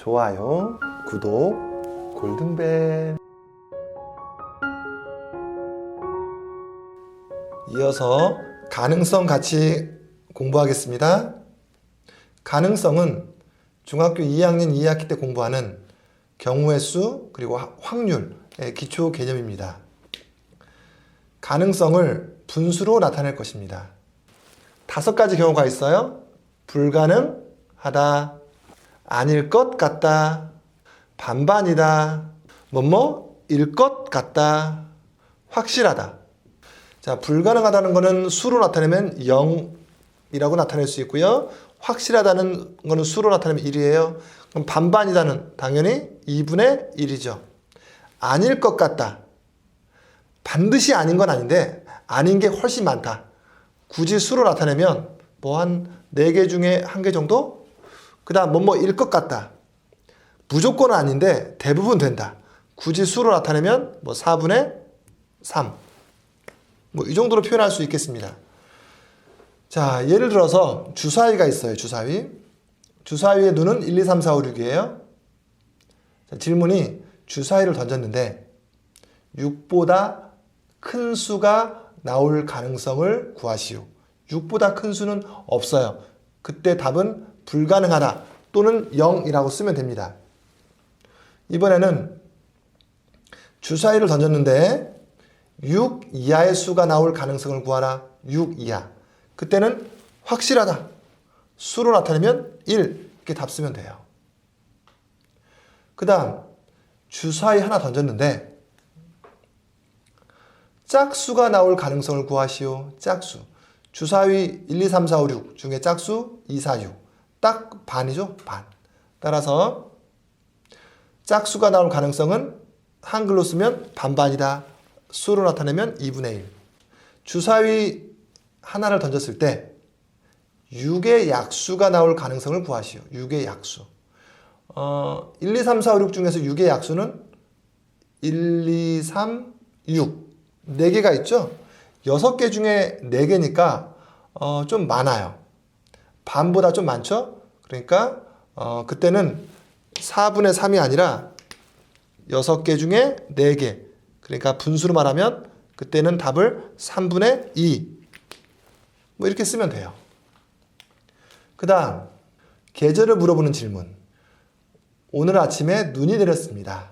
좋아요, 구독, 골든벨. 이어서 가능성 같이 공부하겠습니다. 가능성은 중학교 2학년 2학기 때 공부하는 경우의 수 그리고 하- 확률의 기초 개념입니다. 가능성을 분수로 나타낼 것입니다. 다섯 가지 경우가 있어요. 불가능하다, 아닐 것 같다, 반반이다, 뭐뭐일 것 같다, 확실하다. 자, 불가능하다는 것은 수로 나타내면 0이라고 나타낼 수 있고요. 확실하다는 것은 수로 나타내면 1이에요. 그럼 반반이다는 당연히 2분의 1이죠. 아닐 것 같다. 반드시 아닌 건 아닌데 아닌 게 훨씬 많다. 굳이 수로 나타내면 뭐 한 4개 중에 한개 정도? 그 다음 뭐뭐 일 것 같다. 무조건은 아닌데 대부분 된다. 굳이 수로 나타내면 뭐 4분의 3. 뭐 이 정도로 표현할 수 있겠습니다. 자, 예를 들어서 주사위가 있어요. 주사위. 주사위의 눈은 1, 2, 3, 4, 5, 6이에요. 자, 질문이 주사위를 던졌는데 6보다 큰 수가 나올 가능성을 구하시오. 6보다 큰 수는 없어요. 그때 답은 불가능하다 또는 0이라고 쓰면 됩니다. 이번에는 주사위를 던졌는데 6 이하의 수가 나올 가능성을 구하라. 6 이하. 그때는 확실하다. 수로 나타내면 1 이렇게 답 쓰면 돼요. 그 다음 주사위 하나 던졌는데 짝수가 나올 가능성을 구하시오. 짝수. 주사위 1, 2, 3, 4, 5, 6 중에 짝수 2, 4, 6. 딱 반이죠. 반. 따라서 짝수가 나올 가능성은 한글로 쓰면 반반이다. 수로 나타내면 2분의 1. 주사위 하나를 던졌을 때 6의 약수가 나올 가능성을 구하시오. 6의 약수. 어, 1, 2, 3, 4, 5, 6 중에서 6의 약수는 1, 2, 3, 6. 4개가 있죠? 6개 중에 4개니까 어, 좀 많아요. 반보다 좀 많죠? 그러니까 어, 그때는 4분의 3이 아니라 6개 중에 4개. 그러니까 분수로 말하면 그때는 답을 3분의 2. 뭐 이렇게 쓰면 돼요. 그 다음, 계절을 물어보는 질문. 오늘 아침에 눈이 내렸습니다.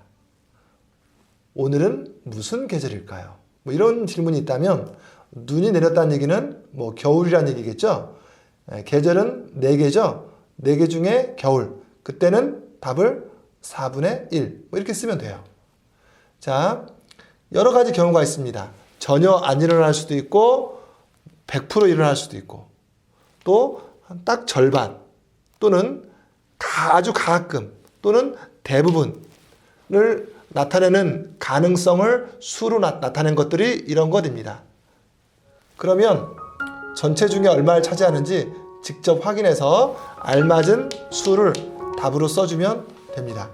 오늘은 무슨 계절일까요? 뭐 이런 질문이 있다면 눈이 내렸다는 얘기는 뭐 겨울이라는 얘기겠죠? 예, 계절은 4개죠? 4개 중에 겨울. 그때는 답을 4분의 1. 뭐 이렇게 쓰면 돼요. 자, 여러 가지 경우가 있습니다. 전혀 안 일어날 수도 있고 100% 일어날 수도 있고 또 딱 절반 또는 가- 아주 가끔 또는 대부분을 나타내는 가능성을 수로 나, 나타낸 것들이 이런 것입니다. 그러면 전체 중에 얼마를 차지하는지 직접 확인해서 알맞은 수를 답으로 써주면 됩니다.